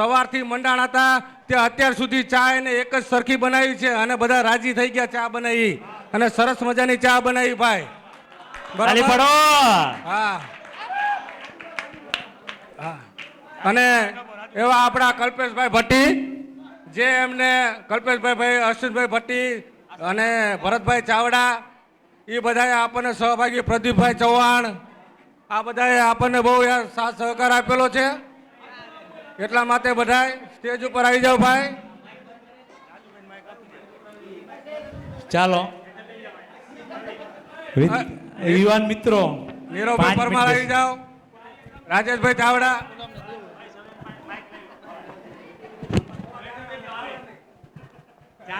સવારથી મંડાણ હતા. તે અત્યાર સુધી ચા એને એક જ સરખી બનાવી છે અને બધા રાજી થઈ ગયા ચા બનાવી. અને સરસ મજાની ચા બનાવી ભાઈ. બરાબર? હા. હા. અને એવા આપણા કલ્પેશભાઈ ભટ્ટી જે એમને કલ્પેશભાઈ ભાઈ અશ્વિનભાઈ ભટ્ટી અને ભરતભાઈ ચાવડા એ બધાએ આપણને સહભાગી પ્રદીપભાઈ ચૌહાણ આ બધાએ આપણને બહુ યાર સાથ સહકાર આપેલો છે. એટલા માટે બધાય સ્ટેજ ઉપર આવી જાઓ ભાઈ. ચાલો. યુવાન મિત્રો નીરવભાઈ પરમાર આવી જાઓ. રાજેશભાઈ ચાવડા.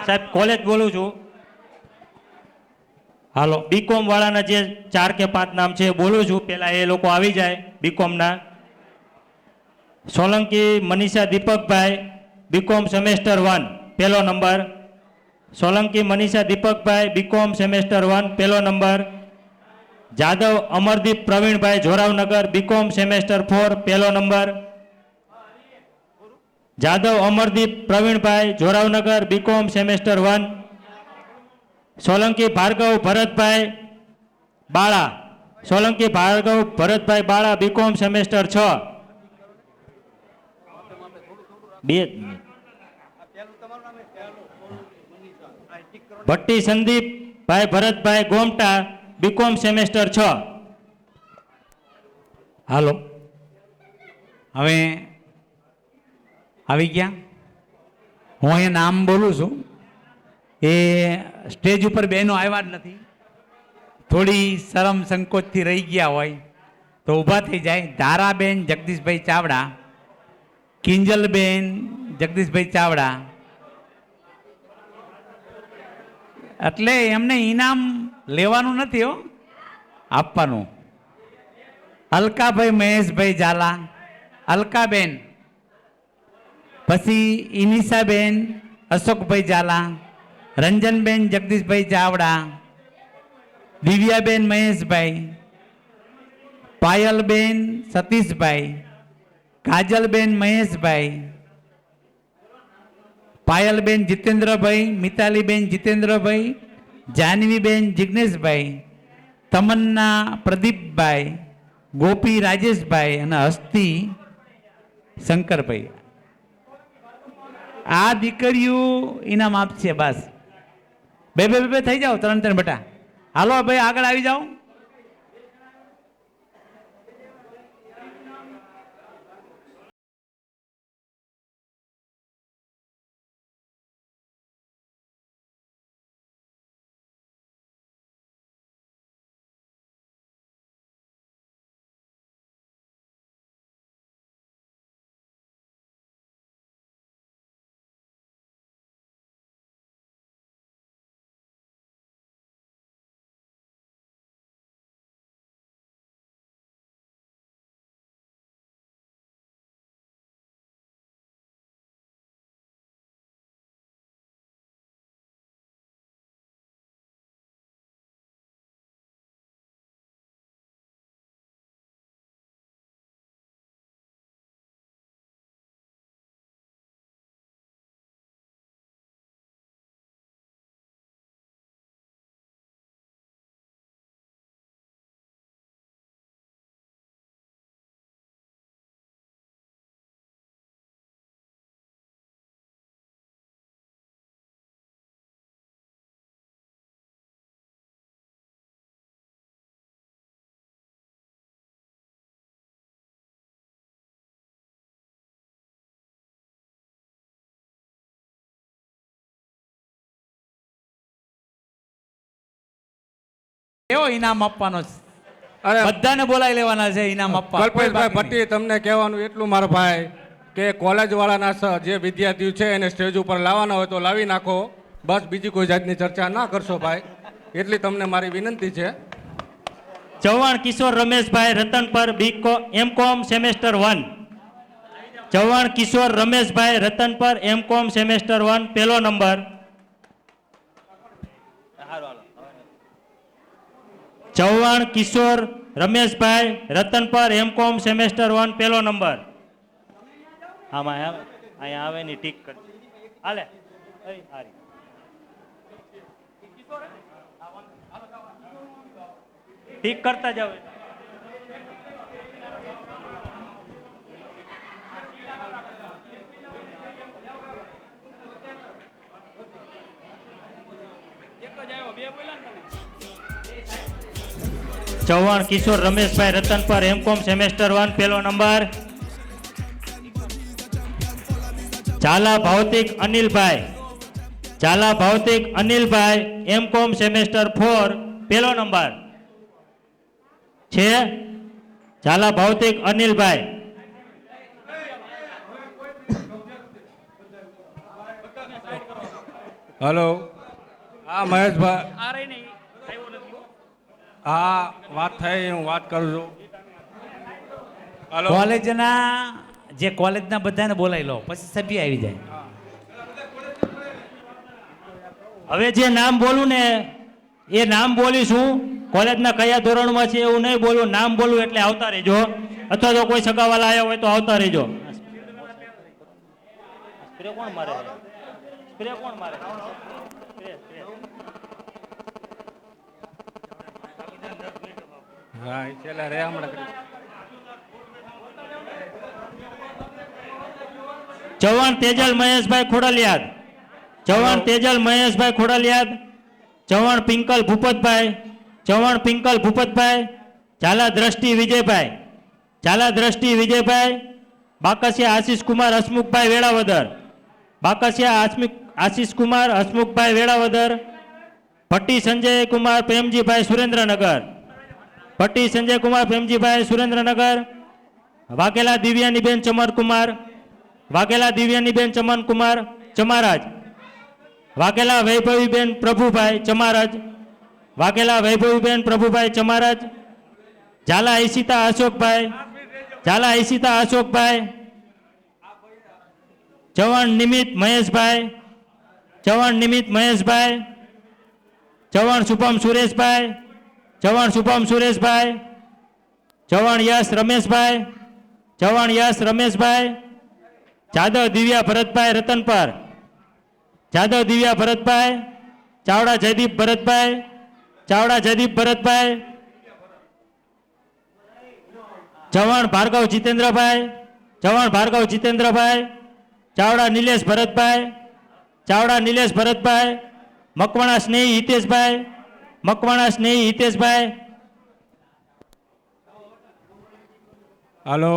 સાહેબ કોલેજ બોલું છું. હાલો બીકોમ વાળાના જે ચાર કે પાંચ નામ છે બોલું છું. પેલા એ લોકો આવી જાય બીકોમ ના. Solanki, Manisha, Deepakbhai BCom semester one પહેલો number. Solanki, Manisha, Deepakbhai BCom semester one પહેલો number. Jadav, Amardeep, Pravinbhai, Joravanagar BCom semester four પહેલો number. Jadav, Amardeep, Pravinbhai, Joravanagar BCom semester one Solanki, Bhargav, Bharatbhai, Bala. Solanki, Bhargav, Bharatbhai, Bala B Com semester છ બે જ minute. Bhatti સંદીપભાઈ Bharatbhai Gomta BCom semester છ. હાલો. હવે આવી ગયા? હું અહીંયા નામ બોલું છું. એ સ્ટેજ ઉપર બહેનો આવ્યા જ નથી. થોડી શરમ સંકોચથી રહી ગયા હોય. તો ઊભા થઈ જાય. ધારાબેન જગદીશભાઈ ચાવડા. કિંજલબેન જગદીશભાઈ ચાવડા. એટલે એમને ઇનામ લેવાનું નથી હો, આપવાનું. અલકાભાઈ મહેશભાઈ ઝાલા, અલકાબેન. પછી ઇનિશાબેન અશોકભાઈ ઝાલા, રંજનબેન, જગદીશભાઈ ચાવડા, દિવ્યાબેન મહેશભાઈ, પાયલબેન સતીશભાઈ. કાજલબેન મહેશભાઈ, પાયલબેન જીતેન્દ્રભાઈ, મિતાલીબેન જીતેન્દ્રભાઈ, જાનવીબેન જિગ્નેશભાઈ, તમન્ના પ્રદીપભાઈ, ગોપી રાજેશભાઈ અને હસ્તી શંકરભાઈ. આ દીકરીઓ ઇનામ આપશે બસ. બે બે બે થઈ જાઓ, ત્રણ ત્રણ બટા. હાલો ભાઈ, આગળ આવી જાઓ. કેવો ઇનામ આપવાનો છે? અરે બધાને બોલાવી લેવાના છે ઇનામ આપવા. કલ્પેશભાઈ ભટ્ટી તમને કહેવાનું એટલું મારો ભાઈ કે કોલેજ વાળાના જે વિદ્યાર્થીઓ છે એને સ્ટેજ ઉપર લાવવાના હોય તો લાવી નાખો. બસ બીજી કોઈ જાતની ચર્ચા ના કરશો ભાઈ. એટલી તમને મારી વિનંતી છે. Chauhan Kishor Rameshbhai Ratanpar બીકો M Com semester one. Chauhan Kishor Rameshbhai Ratanpar M Com semester one પહેલો number. Chauhan, Kishor, Rameshbhai Ratanpar MCom semester one, પહેલો નંબર. આમાં અહીંયા આવે ની ટીક કરજો. હાલે. ટીક કરતા જાવ Chauhan Kishor Rameshbhai Ratanpar MCom semester one પેલો number. Zala Bhautik Anilbhai. Zala Bhautik Anilbhai MCom semester four પેલો નંબર. છે? ઝાલા ભૌતિક અનિલભાઈ. હલો હા મહેશભાઈ હા વાત થઈ હું વાત કરું છું. કોલેજના જે કોલેજના બધાને બોલાવી લો પછી સભ્ય આવી જાય. હવે જે નામ બોલું ને એ નામ બોલીશું કોલેજના કયા ધોરણમાં છે એવું નહીં બોલું નામ બોલું એટલે આવતા રહેજો. અથવા તો કોઈ સગાવાલા આવ્યા હોય તો આવતા રહેજો. સ્પ્રે કોણ મારે? સ્પ્રે કોણ મારે? હા છેલ્લા રે હમણાં ચૌહાણ તેજલ મહેશભાઈ ખોડલિયાદ. ચૌહાણ તેજલ મહેશભાઈ ખોડલિયાદ. ચૌહાણ પિંકલ ભૂપતભાઈ. ચૌહાણ પિંકલ ભૂપતભાઈ. ઝાલા દ્રષ્ટિ વિજયભાઈ. ઝાલા દ્રષ્ટિ વિજયભાઈ. બાકસિયા આશીષ કુમાર હસમુખભાઈ વેળાવદર. બાકસિયા આશમિક આશીષ કુમાર હસમુખભાઈ વેળાવદર. ભટ્ટી સંજય કુમાર પ્રેમજીભાઈ સુરેન્દ્રનગર. ભટ્ટી સંજય કુમાર પ્રેમજીભાઈ સુરેન્દ્રનગર, વાઘેલા દિવ્યાનીબેન ચમનકુમાર, વાઘેલા દિવ્યાનીબેન ચમનકુમાર, ચમારાજ. વાઘેલા વૈભવીબેન પ્રભુભાઈ ચમારાજ. વાઘેલા વૈભવીબેન પ્રભુભાઈ ચમારાજ. ઝાલા ઈશિતા અશોકભાઈ, ઝાલા ઈશિતા અશોકભાઈ. ચવણ નિમિત મહેશભાઈ ચવણ નિમિત મહેશભાઈ. ચવણ શુભમ સુરેશભાઈ. ચૌહાણ શુભમ સુરેશભાઈ ચવાણ યશ રમેશભાઈ ચવાણ યશ રમેશભાઈ, જાદવ દિવ્યા ભરતભાઈ રતનપર જાદવ દિવ્યા ભરતભાઈ, ચાવડા જયદીપ ભરતભાઈ, ચાવડા જયદીપ ભરતભાઈ ચવાણ ભાર્ગવ જીતેન્દ્રભાઈ જવાણ ભાર્ગવ જીતેન્દ્રભાઈ, ચાવડા નિલેશ ભરતભાઈ, ચાવડા નિલેશ ભરતભાઈ, મકવાણા સ્નેહી હિતેશભાઈ મકવાણા સ્નેહી હિતેશભાઈ. હલો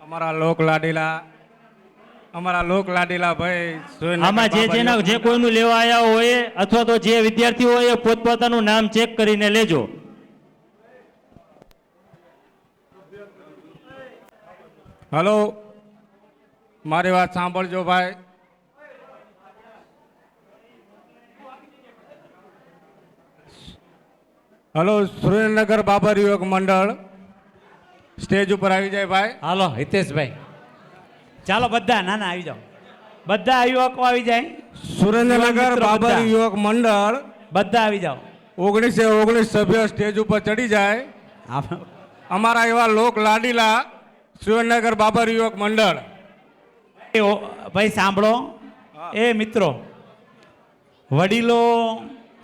અમારા લોક લાડીલા અમારા લોક લાડીલા ભાઈ આમાં જે જેના જે કોઈનું લેવા આવ્યા હોય અથવા તો જે વિદ્યાર્થીઓ હોય એ પોતપોતાનું નામ ચેક કરીને લેજો. હલો મારી વાત સાંભળજો ભાઈ. હલો સુરેન્દ્રનગર બાબર યુવક મંડળ. સ્ટેજ ઉપર આવી જાય ભાઈ. હાલો હિતેશભાઈ. ચાલો બધા ના ના આવી જાઓ. બધા યુવકો આવી જાય. સુરેન્દ્રનગર બાબર યુવક મંડળ. બધા આવી જાઓ. ઓગણીસે ઓગણીસ સભ્ય સ્ટેજ ઉપર ચડી જાય. અમારા એવા લોક લાડીલા સુરેન્દ્રનગર બાબર યુવક મંડળ. એ ભાઈ સાંભળો. એ મિત્રો વડીલો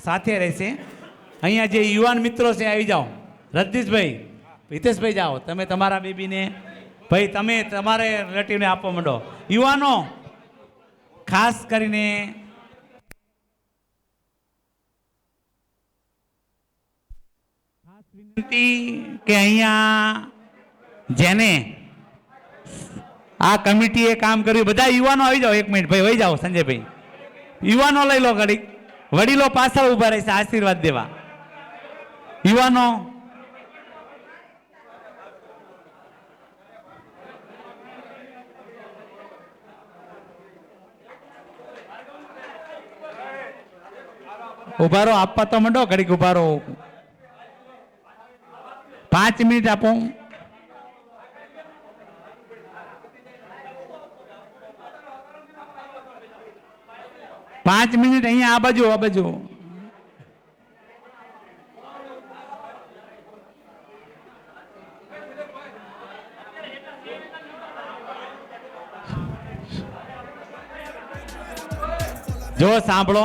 સાથે રહેશે. અહીંયા જે યુવાન મિત્રો છે, આવી જાઓ. રજનીશભાઈ, હિતેશભાઈ જાઓ. તમે તમારા બેબીને, ભાઈ, તમે તમારે રિલેટિવને આપવા માંડો. યુવાનો, ખાસ કરીને વિનંતી કે અહીંયા જેને આ કમિટીએ કામ કર્યું, બધા યુવાનો આવી જાઓ એક મિનિટ, ભાઈ, વહી જાઓ, સંજયભાઈ. યુવાનો લઈ લો ઘડીક. વડીલો પાછળ ઊભા રહેશે, આશીર્વાદ દેવા. યુવાનો. ઉભારો આપવા તો મંડો, ઘડીક ઉભારો. પાંચ મિનિટ આપો. પાંચ મિનિટ અહીંયા આ બાજુ આ બાજુ. જો સાંભળો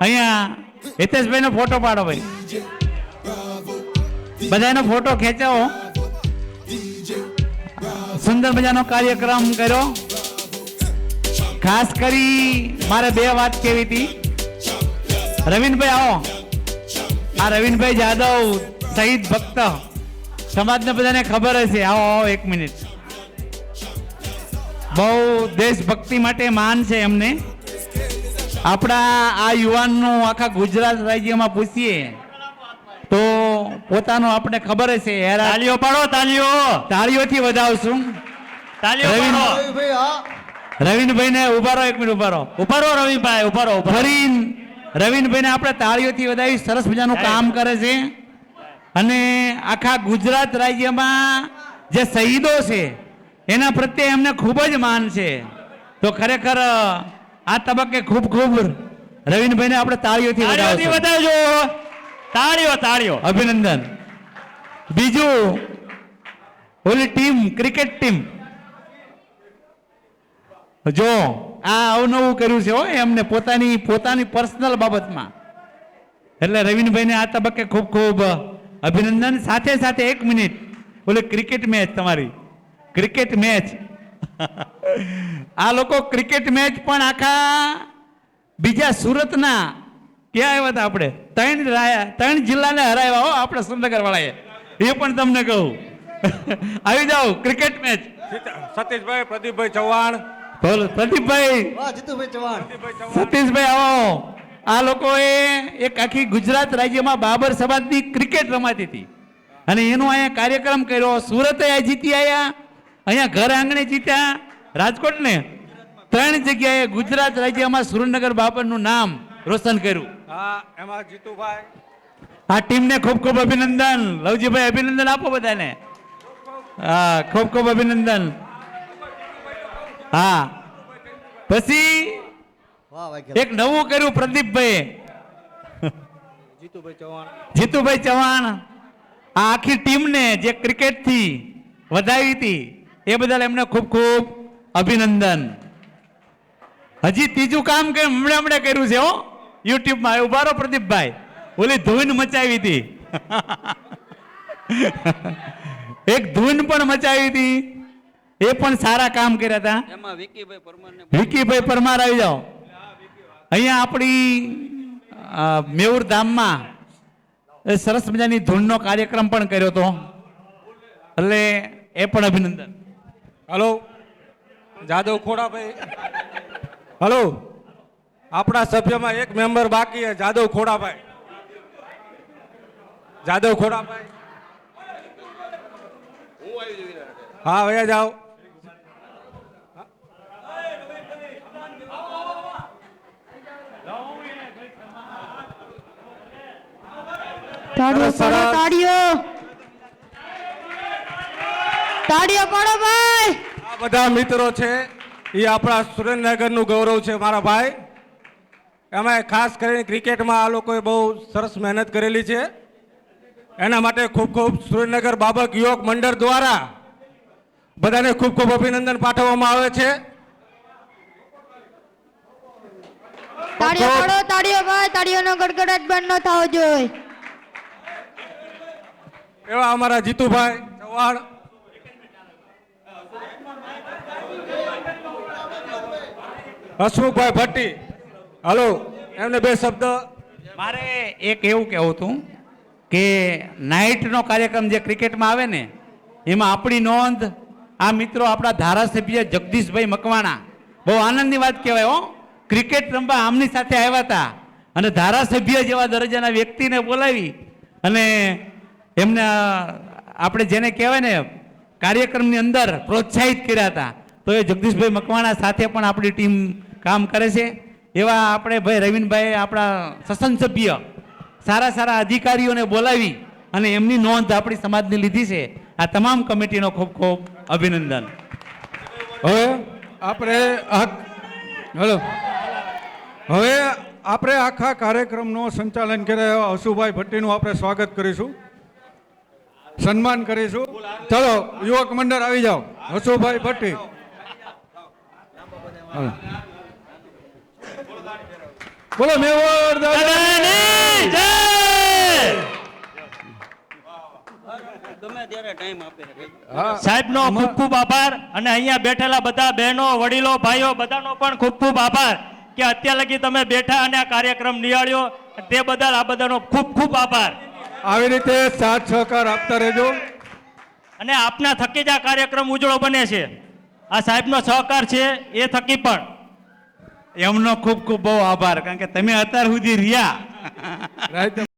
અહીંયા હિતેશભાઈ નો ફોટો પાડો ભાઈ. બધાનો ફોટો ખેંચાવો. સુંદર મજાનો કાર્યક્રમ કર્યો. ખાસ કરી મારે બે વાત કેવી હતી. રવિનભાઈ આવો. આ રવિનભાઈ જાદવ, શહીદ ભક્ત. સમાજને બધાને ખબર હશે. આવો આવો, એક મિનિટ. બહુ દેશભક્તિ માટે માન છે એમને. આપણા આ યુવાનનું આખા ગુજરાત રાજ્યમાં પૂછીએ તો પોતાનું આપણે ખબર છે તાળીઓ તાલીઓ પાડો તાલીઓ તાળીઓથી વધાવશું. તાલીઓ રવિ- પાડો. રવિનભાઈ ને ઉભારો એક મિનિટ ઊભા રહો ઉભારો રવિભાઈ ઉભારો ઉભારો. ફરી રવિનભાઈ ને આપણે તાળીઓથી વધાવી સરસ મજાનું કામ કરે છે. અને આખા ગુજરાત રાજ્યમાં જે શહીદો છે એના પ્રત્યે એમને ખૂબ જ માન છે. તો ખરેખર આ તબક્કે ખૂબ ખૂબ રવિનભાઈને આપણે તાળીઓથી તાળીઓથી. વધાવજો. તાળીઓ તાળીઓ. અભિનંદન. બીજું ઓલી ટીમ ક્રિકેટ ટીમ. જો આ અવનવું કર્યું છે હો એમને પોતાની પોતાની પર્સનલ બાબતમાં. એટલે રવિનભાઈને આ તબક્કે ખૂબ ખૂબ અભિનંદન. સાથે સાથે એક મિનિટ ઓલી ક્રિકેટ મેચ તમારી. Cricket match. આ લોકો ક્રિકેટ મેચ પણ આખા બીજા સુરતના ક્યાં આવ્યા હતા આપણે? ત્રણ રાયા ત્રણ જિલ્લાને હરાવ્યા હો આપણે સુરનગર વાળાએ એ પણ તમને કહું. આવી જાઓ ક્રિકેટ મેચ સતીશભાઈ પ્રદીપભાઈ ચૌહાણ. બોલો પ્રદીપભાઈ. જીતુભાઈ ચૌહાણ. સતીશભાઈ આવો. આ લોકોએ એક આખી ગુજરાત રાજ્યમાં બાબર સમાજની ક્રિકેટ રમાતી હતી. અને એનો અહીંયા કાર્યક્રમ કર્યો. સુરત અહીંયા જીતી આવ્યા અહીંયા ઘર આંગણે જીત્યા. રાજકોટ ને ત્રણ જગ્યાએ ગુજરાત રાજ્યમાં સુરેન્દ્રનગર બાપરનું નામ રોશન કર્યું. હા એમાં જીતુભાઈ. આ ટીમને ખૂબ ખૂબ અભિનંદન. લવજીભાઈ અભિનંદન આપો બધાને. હા ખૂબ ખૂબ અભિનંદન. હા. પછી એક નવું કર્યું પ્રદીપભાઈ જીતુભાઈ ચૌહાણ. જીતુભાઈ ચૌહાણ આ આખી ટીમને જે ક્રિકેટથી વધાવી હતી એ બદલ એમને ખૂબ ખૂબ અભિનંદન. હજી ત્રીજું કામ કે હમણાં હમણે કર્યું છે હો. યુટ્યુબમાં ઊભા રહો પ્રદીપભાઈ. ઓલી ધૂન મચાવી હતી. એક ધૂન પણ મચાવી હતી. એ પણ સારા કામ કર્યા હતા. એમાં વિકીભાઈ પરમારને વિકીભાઈ પરમાર આવી જાઓ. અહીંયા આપણી મેઉર ધામમાં એ સરસ મજાની ધૂનનો કાર્યક્રમ પણ કર્યો હતો. એટલે એ પણ અભિનંદન. હલો. જાદવ ખોડાભાઈ હલો. આપણા સભ્યમાં એક મેમ્બર બાકી છે જાદવ ખોડાભાઈ જાદવ ખોડાભાઈ હા વયા જાઓ. તાળીઓ પાડો તાળીઓ. તાળીઓ પાડો ભાઈ. બધા મિત્રો છે એ આપણા સુરેન્દ્રનગરનું ગૌરવ છે મારા ભાઈ. એમાં ખાસ કરીને ક્રિકેટમાં આ લોકોએ બહુ સરસ મહેનત કરેલી છે. એના માટે ખૂબ ખૂબ સુરેન્દ્રનગર બાબક યુવક મંડળ દ્વારા બધાને ખૂબ ખૂબ અભિનંદન પાઠવવામાં આવે છે. તાળીઓ પાડો તાળીઓ ભાઈ તાળીઓનો ગડગડાટ બંધ ન થવો જોઈએ. એવા અમારા જીતુભાઈ ચૌહાણ હસમુખભાઈ ભટ્ટી. હલો, એમને બે શબ્દ. મારે એક એવું કહેવું હતું કે નાઇટનો કાર્યક્રમ જે ક્રિકેટમાં આવે ને, એમાં આપણી નોંધ, આ મિત્રો આપણા ધારાસભ્ય જગદીશભાઈ મકવાણા. બહુ આનંદની વાત કહેવાય, હો. ક્રિકેટ રમવા આમની સાથે આવ્યા હતા અને ધારાસભ્ય જેવા દરજ્જાના વ્યક્તિને બોલાવી અને એમને આપણે જેને કહેવાય ને, કાર્યક્રમની અંદર પ્રોત્સાહિત કર્યા હતા. તો એ જગદીશભાઈ મકવાણા સાથે પણ આપણી ટીમ કામ કરે છે. એવા આપણે ભાઈ રવિનભાઈ આપણા સસન સભ્ય, સારા સારા અધિકારીઓને બોલાવી અને એમની નોંધ આપણી સમાજની લીધી છે. આ તમામ કમિટીનો ખૂબ ખૂબ અભિનંદન. હવે આપણે હલો. હવે આપણે આખા કાર્યક્રમનું સંચાલન એવા હસુભાઈ ભટ્ટીનું આપણે સ્વાગત કરીશું. સન્માન કરીશું. ચલો, યુવક મંડળ આવી જાઓ. હસુભાઈ ભટ્ટી. બોલો મેવાડ દાદા દાદાની જય! સાહેબ સાહેબનો ખૂબ ખૂબ આભાર અને અહીંયા બેઠેલા બધા બહેનો વડીલો ભાઈઓ બધાનો પણ ખૂબ ખૂબ આભાર કે અત્યાર લગી તમે બેઠા અને આ કાર્યક્રમ નિહાળ્યો. તે બદલ આ બધાનો ખૂબ ખૂબ આભાર. આવી રીતે સાથ સહકાર આપતા રહેજો. અને આપના થકી જ આ કાર્યક્રમ ઉજળો બને છે. આ સાહેબનો સહકાર છે એ થકી પણ. એમનો ખૂબ ખૂબ બહુ આભાર કારણ કે તમે અત્યાર સુધી રહ્યા.